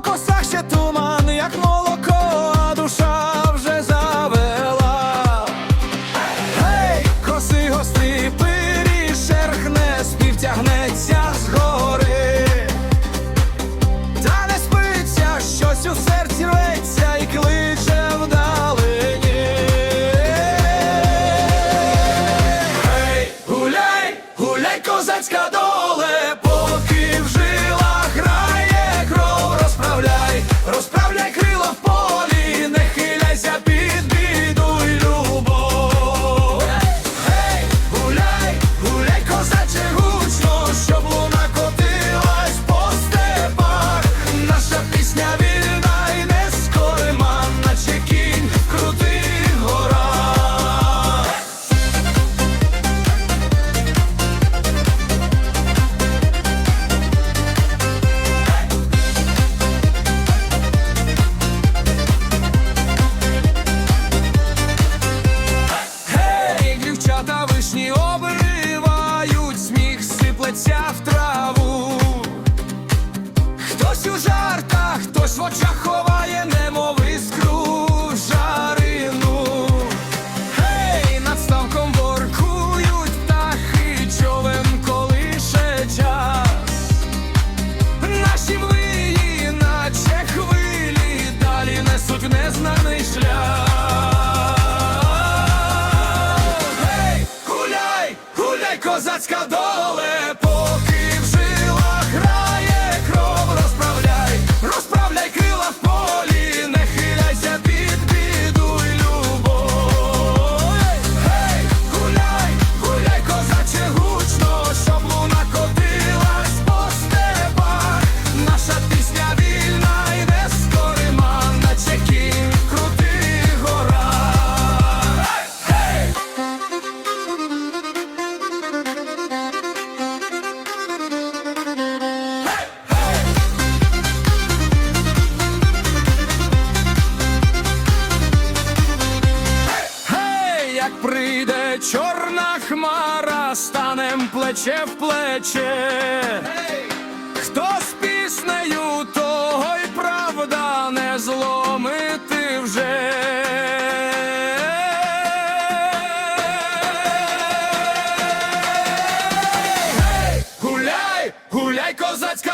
косах ще туман, як молоко, а душа вже завела. Гей, коси гости, пирі шерхне, співтягнеться з гори. Та не спиться, щось у серці рветься і кличе вдали. Гей, козацька доля. жартах, хтось в очах ховає, немов іскру жарину. Гей, над ставком воркують птахи, човен колише час. Наші млиї, наче хвилі, далі несуть в незнаний шлях. Козацька доле чорна хмара, станем плече в плече, хто з піснею, того й правда не зломити вже. Гуляй, гуляй, козацька.